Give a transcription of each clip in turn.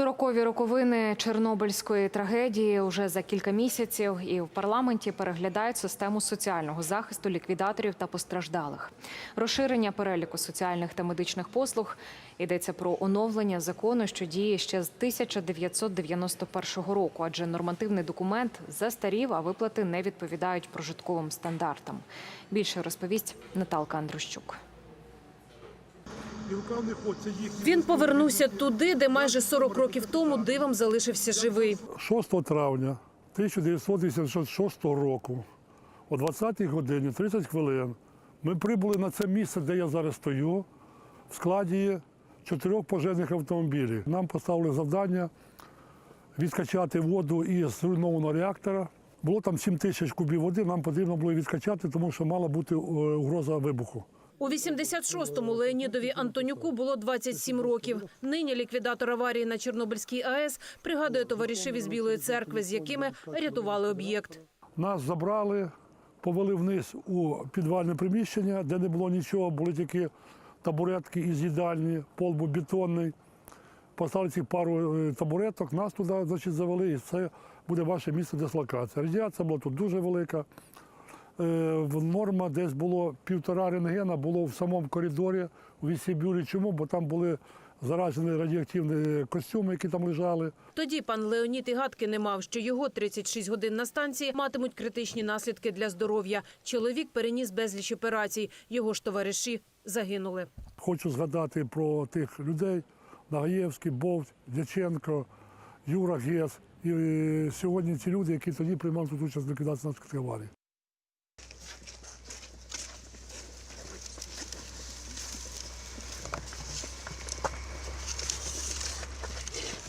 Сорокові роковини Чорнобильської трагедії уже за кілька місяців і в парламенті переглядають систему соціального захисту ліквідаторів та постраждалих. Розширення переліку соціальних та медичних послуг йдеться про оновлення закону, що діє ще з 1991 року, адже нормативний документ застарів, а виплати не відповідають прожитковим стандартам. Більше розповість Наталка Андрущук. Він повернувся туди, де майже 40 років тому дивом залишився живий. 6 травня 1986 року о 20-й годині 30 хвилин ми прибули на це місце, де я зараз стою, в складі чотирьох пожежних автомобілів. Нам поставили завдання відкачати воду із зруйнованого реактора. Було там 7 тисяч кубів води, нам потрібно було відкачати, тому що мала бути е, угроза вибуху. У 86-му Леонідові Антонюку було 27 років. Нині ліквідатор аварії на Чорнобильській АЕС пригадує товаришів із Білої церкви, з якими рятували об'єкт. Нас забрали, повели вниз у підвальне приміщення, де не було нічого, були тільки табуретки із їдальні, пол був бетонний. Поставили ці пару е, табуреток, нас туди значить, завели, і це буде ваше місце дислокації. Радіація була тут дуже велика. Е, в- Норма десь було півтора рентгена, було в самому коридорі у вестибюлі. Чому? Бо там були заражені радіоактивні костюми, які там лежали. Тоді пан Леонід і гадки не мав, що його 36 годин на станції матимуть критичні наслідки для здоров'я. Чоловік переніс безліч операцій. Його ж товариші загинули. Хочу згадати про тих людей: Нагаєвський, Бовт, Дяченко, Юра Гес. І е, сьогодні ці люди, які тоді приймали тут участь в ліквідації наслідків аварії.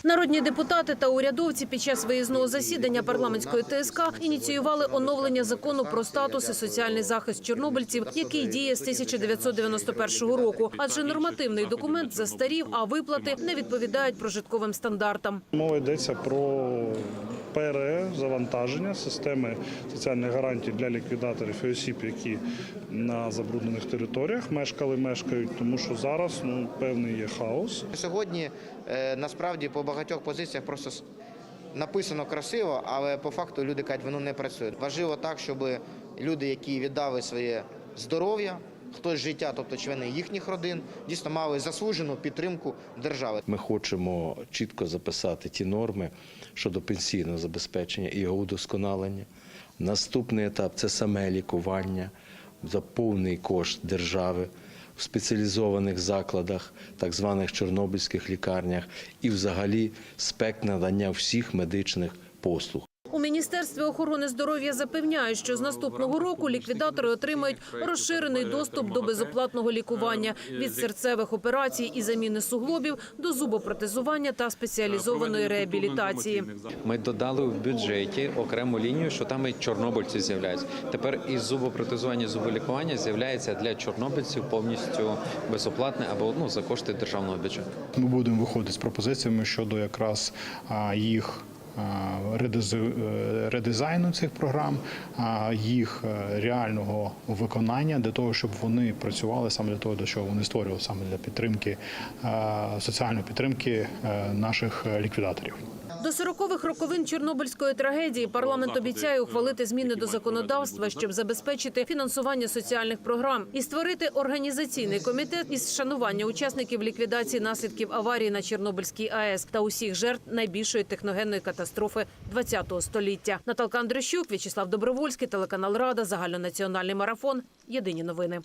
Народні депутати та урядовці під час виїзного засідання парламентської ТСК ініціювали оновлення закону про статус і соціальний захист чорнобильців, який діє з 1991 року. Адже нормативний документ застарів, а виплати не відповідають прожитковим стандартам. Мова йдеться про перезавантаження системи соціальних гарантій для ліквідаторів і осіб, які на забруднених територіях мешкали, мешкають, тому що зараз ну певний є хаос. Сьогодні е, насправді по багатьох позиціях просто написано красиво, але по факту люди кажуть, воно не працює. Важливо так, щоб люди, які віддали своє здоров'я, хтось життя, тобто члени їхніх родин, дійсно мали заслужену підтримку держави. Ми хочемо чітко записати ті норми щодо пенсійного забезпечення і його удосконалення. Наступний етап це саме лікування за повний кошт держави в спеціалізованих закладах, так званих чорнобильських лікарнях, і взагалі спект надання всіх медичних послуг. Міністерстві охорони здоров'я запевняють, що з наступного року ліквідатори отримають розширений доступ до безоплатного лікування від серцевих операцій і заміни суглобів до зубопротезування та спеціалізованої реабілітації. Ми додали в бюджеті окрему лінію, що там і чорнобильці з'являються. Тепер і зубопротезування, і зуболікування з'являється для чорнобильців повністю безоплатне або ну за кошти державного бюджету. Ми будемо виходити з пропозиціями щодо якраз їх редизайну цих програм, їх е, реального виконання для того, щоб вони працювали саме для того, до чого вони створювали саме для підтримки е, соціальної підтримки е, наших е, ліквідаторів. До 40-х роковин Чорнобильської трагедії парламент обіцяє ухвалити зміни до законодавства, щоб забезпечити фінансування соціальних програм і створити організаційний комітет із шанування учасників ліквідації наслідків аварії на Чорнобильській АЕС та усіх жертв найбільшої техногенної катастрофи ХХ століття. Наталка Андрющук, В'ячеслав Добровольський, телеканал Рада, загальнонаціональний марафон. Єдині новини.